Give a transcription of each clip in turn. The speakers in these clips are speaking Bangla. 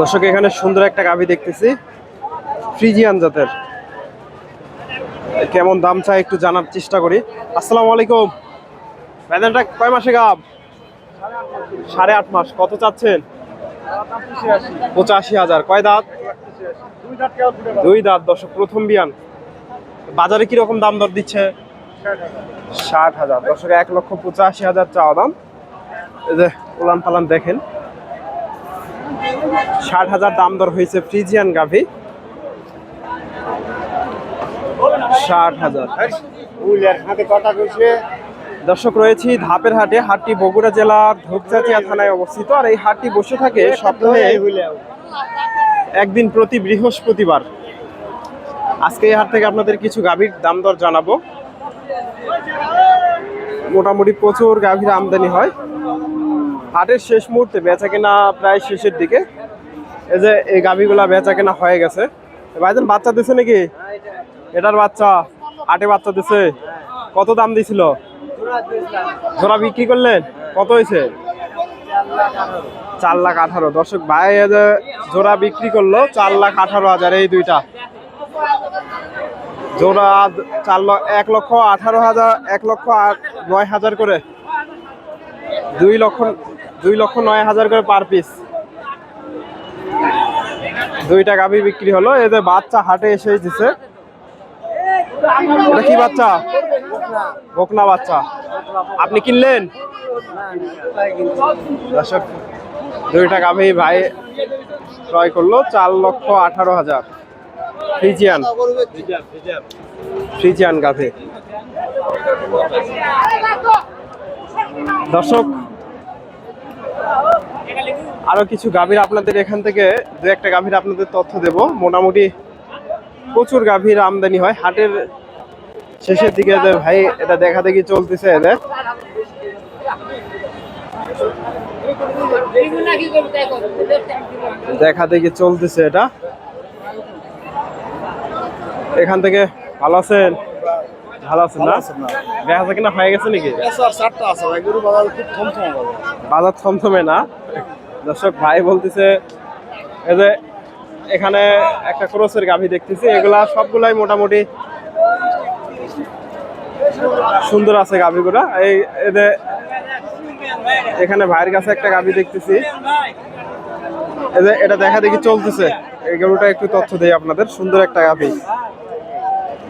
দর্শক, এখানে সুন্দর একটা গাভি দেখতেছি। ফ্রিজিয়ান জাতের। কেমন দাম চাই একটু জানার চেষ্টা করি। আসসালামু আলাইকুম। ব্যাদানটা কয় মাসে গাব? সাড়ে আট মাস। কত চাচ্ছেন? পঁচাশি হাজার। কয় দাঁত? দুই দাঁত। দর্শক, প্রথম বিয়ান। বাজারে কীরকম দাম দর দিচ্ছে? ষাট হাজার। দর্শক, এক লক্ষ পঁচাশি হাজার চাওয়া দাম। এই যে উলান পালান দেখেন। ষাট হাজার দাম দর হয়েছে ফ্রিজিয়ান গাভি। ষাট হাজার। দর্শক, রয়েছি ধাপের হাটে, হাটটি বগুড়া জেলার ধূপচাচিয়া থানায় অবস্থিত। আর এই হাটটি বসে থাকে সপ্তাহে একদিন প্রতি বৃহস্পতিবার। আজকে এই হাট থেকে আপনাদের কিছু গাভীর দাম দর জানাব। মোটামুটি প্রচুর গাভীর আমদানি হয়। হাটের শেষ মুহূর্তে বেচা কেনা প্রায় শেষের দিকে। এই যে এই গাভীগুলা বেচা কেনা হয়ে গেছে। ভাইজান, বাচ্চা দিছে নাকি? এটার বাচ্চা, হাটে বাচ্চা দিছে। কত দাম দিছিল? জোড়া বিক্রি করলেন? কত হয়েছে? চার লাখ আঠারো। দর্শক, ভাই জোড়া বিক্রি করল, চার লাখ আঠারো হাজার এই দুইটা। জোড়া চার এক লক্ষ আঠারো হাজার, এক লক্ষ নয় হাজার করে। দুই লক্ষ দুই লক্ষ নয় হাজার করে পার পিস। দুইটা গাভি বিক্রি হলো এদের বাচ্চা হাটে এসে দিছে। এটা কি বাচ্চা? বকনা বাচ্চা। আপনি কিনলেন? দুইটা গাভি ভাই ক্রয় করল, চার লক্ষ আঠারো হাজার। ফ্রিজিয়ান ফ্রিজিয়ান গাভি দর্শক, আরও কিছু গাভীর আপনাদের এখান থেকে, দু একটা গাভীর আপনাদের তথ্য দেব। মোটামুটি প্রচুর গাভীর আমদানি হয়। হাটের শেষের দিকে ভাই, এটা দেখা দেখি চলতেছে এদের। দেখা দেখি চলতেছে এটা। এখান থেকে ভালো আছেন? ভালো আছেন না? দেখা যাচ্ছে কিনা হয়ে গেছে নাকি? চারটা আছে ভাই। গরু বাজার খুব থমথম বাজার। থমথমে না? দর্শক ভাই বলতেছে এই যে এখানে একটা ক্রসের গাভী দেখতেছি এগুলা সবগুলাই মোটামুটি সুন্দর আছে গাভীগুলা। এই এদের এখানে ভাইয়ের কাছে একটা গাভী দেখতেছি। এই যে এটা দেখা দেখি চলতেছে। এই গরুটা একটু তথ্য দেই আপনাদের সুন্দর একটা গাভী।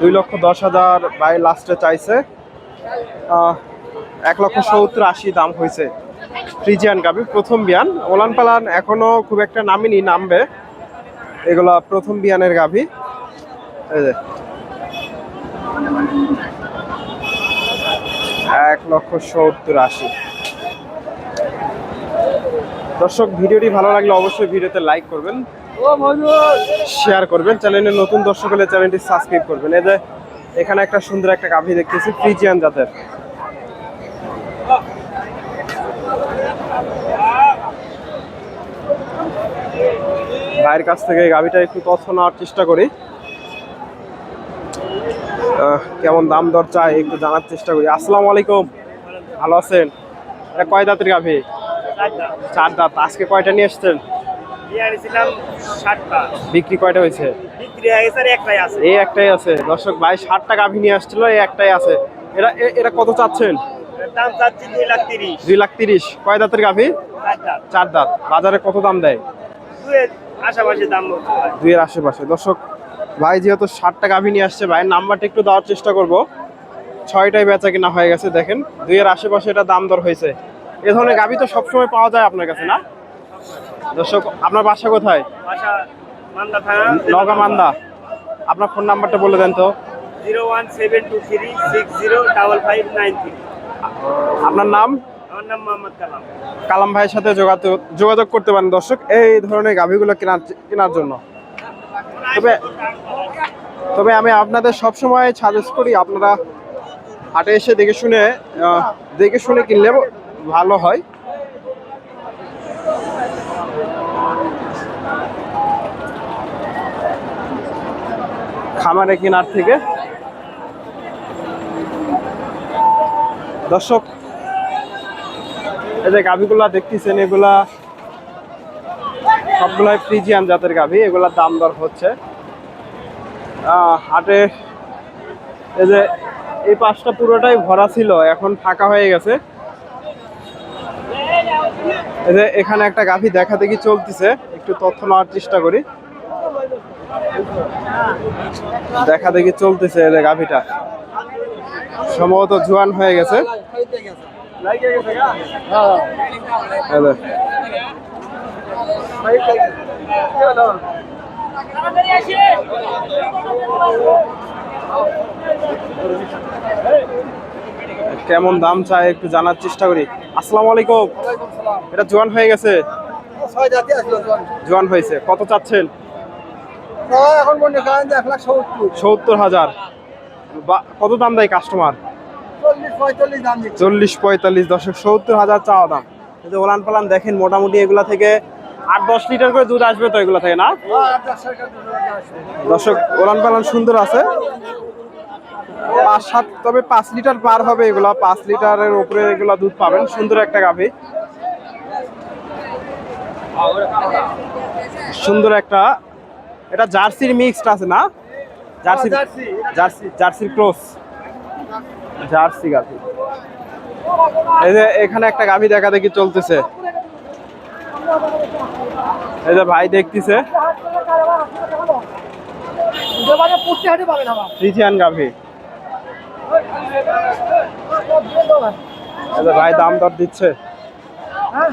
দুই লক্ষ দশ হাজার বাই লাস্টে চাইছে। এক লক্ষ সত্তর আশি দাম হয়েছে ফ্রিজিয়ান গাবি প্রথম বিয়ান। ওলান পালান এখনও খুব একটা নামিনি, নামবে। এগুলা প্রথম বিয়ানের গাভি। এক লক্ষ সত্তর আশি। দর্শক, ভিডিওটি ভালো লাগলে অবশ্যই ভিডিওতে লাইক করবেন। শেয়ার করবেন চ্যানেলে নতুন দর্শক হলে চ্যানেলটি সাবস্ক্রাইব করবেন। এই যে এখানে একটা সুন্দর একটা গাভী দেখতেছি ফ্রিজিয়ান জাতের। ভাইয়ের কাছ থেকে গাভীটা একটু তথ্য নেওয়ার চেষ্টা করি। কেমন দাম দর চাই একটু জানার চেষ্টা করি। আসসালামু আলাইকুম। ভালো আছেন? এটা কয় দাঁতের গাভী? চার দাঁত। আজকে কয়টা নিয়ে এসছেন? বিক্রি কয়টা হয়েছে? এই একটাই আছে। দর্শক ভাই ষাটটা গাভী নিয়ে আসছিল এই একটাই আছে। এরা এরা কত চাচ্ছেন? দুই লাখ তিরিশ। কয় দাঁতের গাভী? চার দাঁত। বাজারে কত দাম দেয়? আশেপাশে দাম দুইয়ের আশেপাশে। দর্শক ভাই যেহেতু ষাটটা গাভী নিয়ে আসছে ভাইয়ের নাম্বারটা একটু দেওয়ার চেষ্টা করব। ছয়টাই বেচা কিনা হয়ে গেছে দেখেন। দুইয়ের আশেপাশে এটা দাম দর হয়েছে। এ ধরনের গাভী তো সবসময় পাওয়া যায় আপনার কাছে না? দর্শক আপনার বাসা কোথায়? নগা মান্দা আপনার ফোন নাম্বারটা বলে দেন তো। Zero one seven two three six zero double five nine three. আপনার নাম? আমার আমার নাম মোহাম্মদ কালাম। কালাম ভাইয়ের সাথে যোগাযোগ যোগাযোগ করতে পারেন দর্শক এই ধরনের গাভীগুলো কেনার কেনার জন্য। তবে তবে আমি আপনাদের সবসময় সাজেস্ট করি আপনারা হাটে এসে দেখে শুনে দেখে শুনে কিনলে ভালো হয়। খামারে কেনার থেকে। দর্শক, এই যে গাভিগুলা দেখতেছেন, এগুলা সবগুলাই ফ্রিজিয়ান জাতের গাভি, এগুলার দাম দর হচ্ছে। হাটে এই যে এই পাশটা পুরোটাই ভরা ছিল, এখন ফাঁকা হয়ে গেছে। এই যে এখানে একটা গাভি দেখা দেখি চলতেছে, একটু তথ্য নেওয়ার চেষ্টা করি। দেখা দেখি চলতেছে গাভিটা। সম্ভবত জোয়ান হয়ে গেছে। কেমন দাম চাই একটু জানার চেষ্টা করি। আসসালামু আলাইকুম। এটা জোয়ান হয়ে গেছে। জোয়ান হয়েছে। কত চাচ্ছেন? এখন মনে করেন যে এক লাখ সত্তর। সত্তর হাজার। কত দাম দেয় কাস্টমার চল্লিশ পঁয়তাল্লিশ দশক সত্তর হাজার চাওয়া দাম। কিন্তু ওলান পালান দেখেন মোটামুটি এগুলা থেকে আট দশ লিটার করে দুধ আসবে তো এগুলা থেকে না? দর্শক ওলান পালান সুন্দর আছে। পাঁচ সাত তবে পাঁচ লিটার পার হবে এগুলা। পাঁচ লিটারের উপরে এগুলা দুধ পাবেন। সুন্দর একটা গাভী। সুন্দর একটা এটা জার্সির মিক্সড আছে না? জার্সি জার্সি, জার্সি জার্সির ক্রস জার্সি গাভী। এই যে এখানে একটা গাভী দেখা দেখি চলতেছে। এই যে ভাই দেখতেছে। ফ্রিজিয়ান গাভী। এই যে ভাই দাম দর দিচ্ছে। মায়ের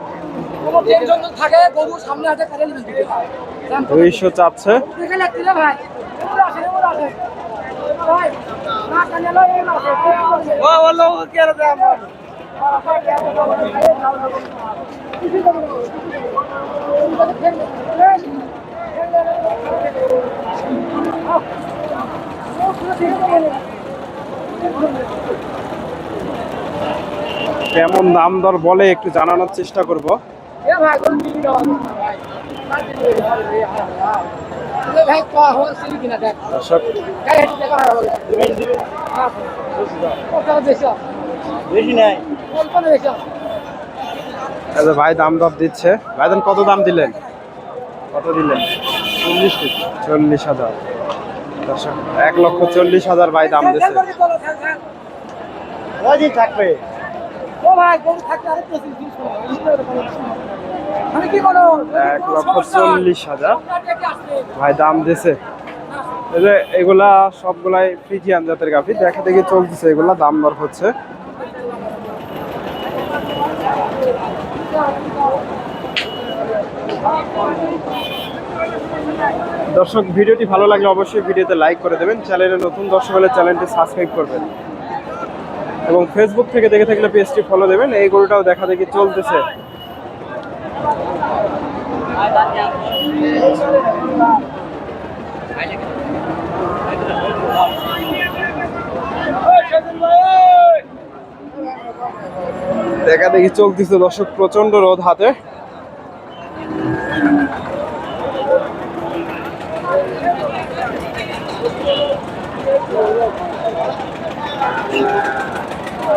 দুইশো চাচ্ছে দেখে লাগছিল ভাই? এগুলো আসে এগুলো আসে। ভাই না কানে লো এই না ও বলো কি আর দাম কেমন দাম দর বলে একটু জানানোর চেষ্টা করব। ভাই দাও ভাই ভাই ভাই দাম দর দিচ্ছে। ভাইজান কত দাম দিলেন? কত দিলেন? চল্লিশ চল্লিশ হাজার। এক লক্ষ চল্লিশ হাজার ভাই দাম দিচ্ছে। থাকবে? এক লক্ষ চল্লিশ হাজার। ভাই দাম দিছে এই যে এগুলা সবগুলাই ফ্রিজিয়ান জাতের গাভি। দেখা দেখি চলতেছে এগুলা দাম দর হচ্ছে। দর্শক ভিডিওটি ভালো লাগলে অবশ্যই ভিডিওতে লাইক করে দেবেন। চ্যানেলে নতুন দর্শক হলে চ্যানেলটি সাবস্ক্রাইব করবেন। এবং ফেসবুক থেকে দেখে থাকলে পেজটি ফলো দেবেন। এই গরুটাও দেখা দেখি চলতেছে। দেখা দেখি চলতেছে দর্শক প্রচণ্ড রোদ হাতে।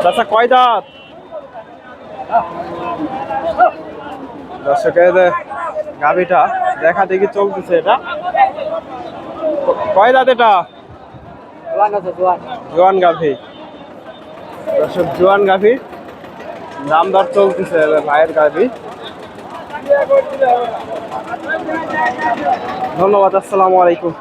চাচা কয় দাঁত? দর্শক এই গাভিটা দেখা দেখি চলতেছে এটা। কয় দাঁত এটা? জোয়ান গাভি। দর্শক জোয়ান গাভি। দাম দর চলতেছে ভাইয়ের গাভি। ধন্যবাদ আসসালামু আলাইকুম।